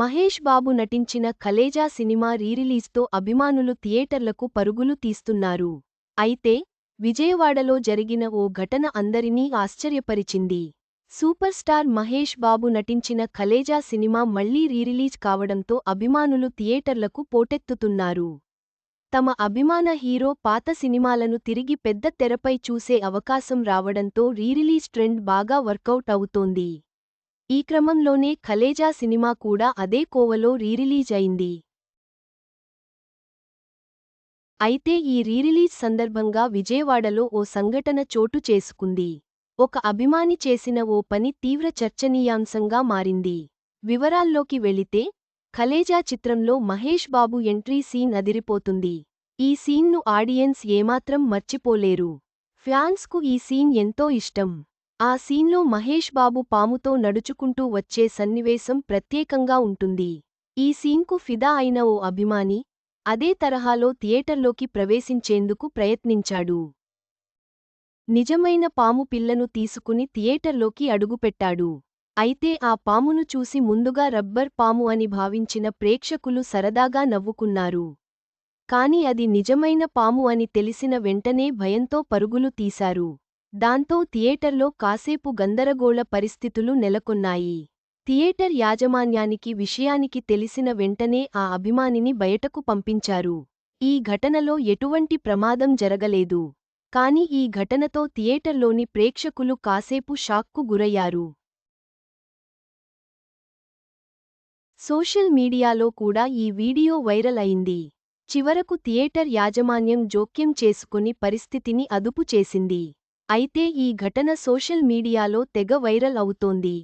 మహేష్ బాబు నటించిన కలేజా సినిమా రీరిలీజ్తో అభిమానులు థియేటర్లకు పరుగులు తీస్తున్నారు. అయితే విజయవాడలో జరిగిన ఓ ఘటన అందరినీ ఆశ్చర్యపరిచింది. సూపర్ స్టార్ మహేష్ బాబు నటించిన కలేజా సినిమా మళ్ళీ రీరిలీజ్ కావడంతో అభిమానులు థియేటర్లకు పోటెత్తుతున్నారు. తమ అభిమాన హీరో పాత సినిమాలను తిరిగి పెద్ద తెరపై చూసే అవకాశం రావడంతో రీరిలీజ్ ట్రెండ్ బాగా వర్కౌట్ అవుతోంది. ఈ క్రమంలోనే ఖలేజా సినిమా కూడా అదే కోవలో రీరిలీజ్ అయింది. అయితే ఈ రీరిలీజ్ సందర్భంగా విజయవాడలో ఓ సంఘటన చోటు చేసుకుంది. ఒక అభిమాని చేసిన ఓ పని తీవ్ర చర్చనీయాంశంగా మారింది. వివరాల్లోకి వెళితే ఖలేజా చిత్రంలో మహేష్ బాబు ఎంట్రీ సీన్ అదిరిపోతుంది. ఈ సీన్ను ఆడియన్స్ ఏమాత్రం మర్చిపోలేరు. ఫ్యాన్స్కు ఈ సీన్ ఎంతో ఇష్టం. ఆ సీన్లో మహేష్ బాబు పాముతో నడుచుకుంటూ వచ్చే సన్నివేశం ప్రత్యేకంగా ఉంటుంది. ఈ సీన్కు ఫిదా అయిన ఓ అభిమాని అదే తరహాలో థియేటర్లోకి ప్రవేశించేందుకు ప్రయత్నించాడు. నిజమైన పాము పిల్లను తీసుకుని థియేటర్లోకి అడుగుపెట్టాడు. అయితే ఆ పామును చూసి ముందుగా రబ్బర్ పాము అని భావించిన ప్రేక్షకులు సరదాగా నవ్వుకున్నారు. కాని అది నిజమైన పాము అని తెలిసిన వెంటనే భయంతో పరుగులు తీశారు. దాంతో థియేటర్లో కాసేపు గందరగోళ పరిస్థితులు నెలకొన్నాయి. థియేటర్ యాజమాన్యానికి విషయానికి తెలిసిన వెంటనే ఆ అభిమానిని బయటకు పంపించారు. ఈ ఘటనలో ఎటువంటి ప్రమాదం జరగలేదు. కాని ఈ ఘటనతో థియేటర్లోని ప్రేక్షకులు కాసేపు షాక్కు గురయ్యారు. సోషల్ మీడియాలో కూడా ఈ వీడియో వైరల్ అయింది. చివరకు థియేటర్ యాజమాన్యం జోక్యం చేసుకుని పరిస్థితిని అదుపు చేసింది. అయితే ఈ ఘటన సోషల్ మీడియాలో తెగ వైరల్ అవుతోంది.